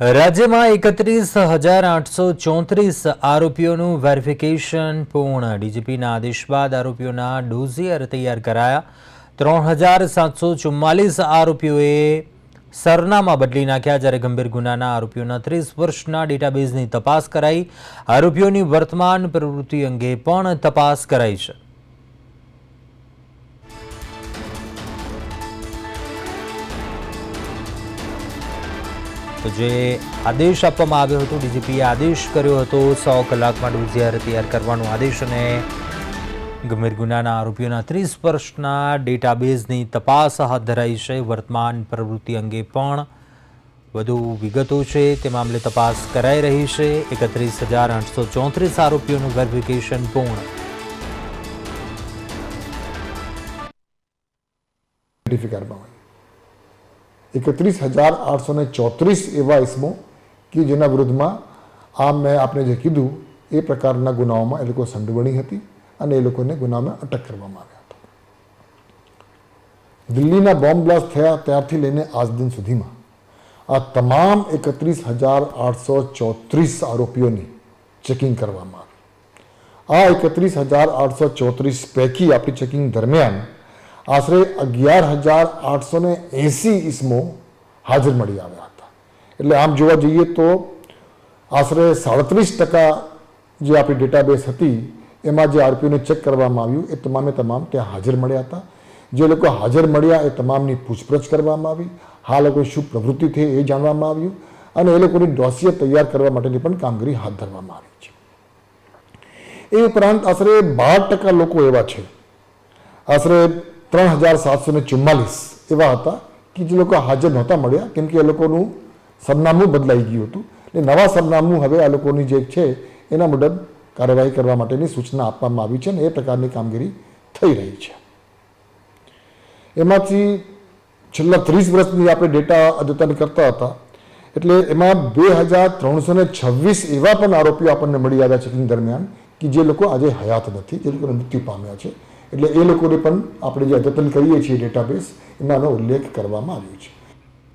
રાજ્યમાં એકત્રીસ હજાર આઠસો ચોત્રીસ આરોપીઓનું વેરિફિકેશન પૂર્ણ. ડીજીપીના આદેશ બાદ આરોપીઓના ડોઝિયર તૈયાર કરાયા. ત્રણ હજાર સાતસો ચુમ્માલીસ આરોપીઓએ સરનામા બદલી નાખ્યા. જ્યારે ગંભીર ગુનાના આરોપીઓના ત્રીસ વર્ષના ડેટાબેઝની તપાસ કરાઈ. આરોપીઓની વર્તમાન પ્રવૃત્તિ અંગે પણ તપાસ કરાઈ છે. તો જે આદેશ આપવામાં આવ્યો હતો, ડીજીપીએ આદેશ કર્યો હતો, સો કલાકમાં ડોઝિયર તૈયાર કરવાનો આદેશ અને ગંભીર ગુનાના આરોપીઓના ત્રીસ વર્ષના ડેટાબેઝની તપાસ હાથ ધરાઈ છે. વર્તમાન પ્રવૃત્તિ અંગે પણ વધુ વિગતો છે. તે મામલે તપાસ કરાઈ રહી છે. એકત્રીસ હજાર આઠસો ચોત્રીસ આરોપીઓનું વેરિફિકેશન પૂર્ણ. કરવામાં એકત્રીસ હજાર આઠસો ને ચોત્રીસ એવા ઇસમો કે જેના વિરુદ્ધમાં આ મેં આપને જે કીધું, એ પ્રકારના ગુનાઓમાં એ લોકો સંડોવણી હતી અને એ લોકોને ગુનામાં અટક કરવામાં આવ્યા હતા. દિલ્હીના બોમ્બ બ્લાસ્ટ થયા ત્યારથી લઈને આજ દિન સુધીમાં આ તમામ એકત્રીસ હજાર આઠસો ચોત્રીસ આરોપીઓની ચેકિંગ કરવામાં આવી. આ એકત્રીસ હજાર આઠસો ચોત્રીસ પૈકી આપણી ચેકિંગ દરમિયાન આશરે અગિયાર હજાર આઠસો ને એંસી ઇસમો હાજર મળી આવ્યા હતા. એટલે આમ જોવા જઈએ તો આશરે સાડત્રીસ ટકા જે આપણી ડેટાબેઝ હતી, એમાં જે આરપીઓને ચેક કરવામાં આવ્યું, એ તમામે તમામ ત્યાં હાજર મળ્યા હતા. જે લોકો હાજર મળ્યા, એ તમામની પૂછપરછ કરવામાં આવી. હા લોકો શું પ્રવૃત્તિ થઈ એ જાણવામાં આવ્યું અને એ લોકોની ડોસીએ તૈયાર કરવા માટેની પણ કામગીરી હાથ ધરવામાં આવી છે. એ ઉપરાંત આશરે બાર ટકા લોકો એવા છે. આશરે ત્રણ હજાર સાતસો ને ચુમ્માલીસ એવા હતા કે જે લોકો હાજર નહોતા મળ્યા, કેમ કે એ લોકોનું સરનામું બદલાઈ ગયું હતું. એટલે નવા સરનામું હવે આ લોકોની જે છે, એના મુજબ કાર્યવાહી કરવા માટેની સૂચના આપવામાં આવી છે અને એ પ્રકારની કામગીરી થઈ રહી છે. એમાંથી છેલ્લા ત્રીસ વર્ષની આપણે ડેટા અદ્યતન કરતા હતા, એટલે એમાં બે હજાર ત્રણસો ને છવ્વીસ એવા પણ આરોપીઓ આપણને મળી આવ્યા ચેકિંગ દરમિયાન, કે જે લોકો આજે હયાત નથી, જે લોકોને મૃત્યુ પામ્યા છે. એટલે એ લોકોને પણ આપણે જે અદ્યતન કરીએ છીએ ડેટાબેઝ એમાં ઉલ્લેખ કરવામાં આવ્યો છે.